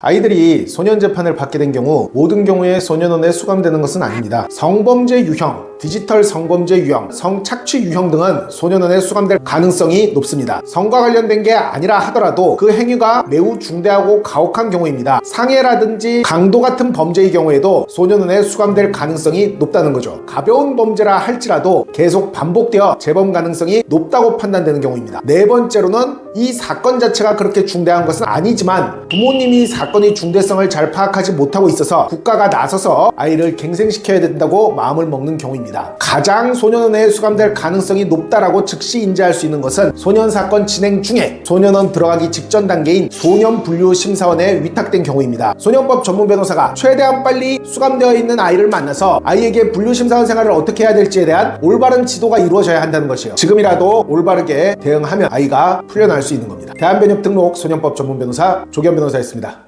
아이들이 소년 재판을 받게 된 경우 모든 경우에 소년원에 수감되는 것은 아닙니다. 성범죄 유형, 디지털 성범죄 유형, 성착취 유형 등은 소년원에 수감될 가능성이 높습니다. 성과 관련된 게 아니라 하더라도 그 행위가 매우 중대하고 가혹한 경우입니다. 상해라든지 강도 같은 범죄의 경우에도 소년원에 수감될 가능성이 높다는 거죠. 가벼운 범죄라 할지라도 계속 반복되어 재범 가능성이 높다고 판단되는 경우입니다. 네 번째로는 이 사건 자체가 그렇게 중대한 것은 아니지만 부모님이 사건의 중대성을 잘 파악하지 못하고 있어서 국가가 나서서 아이를 갱생시켜야 된다고 마음을 먹는 경우입니다. 가장 소년원에 수감될 가능성이 높다라고 즉시 인지할 수 있는 것은 소년 사건 진행 중에 소년원 들어가기 직전 단계인 소년 분류 심사원에 위탁된 경우입니다. 소년법 전문 변호사가 최대한 빨리 수감되어 있는 아이를 만나서 아이에게 분류 심사원 생활을 어떻게 해야 될지에 대한 올바른 지도가 이루어져야 한다는 것이에요. 지금이라도 올바르게 대응하면 아이가 풀려날 수 있는 겁니다. 대한변협 등록 소년법 전문 변호사 조견 변호사였습니다.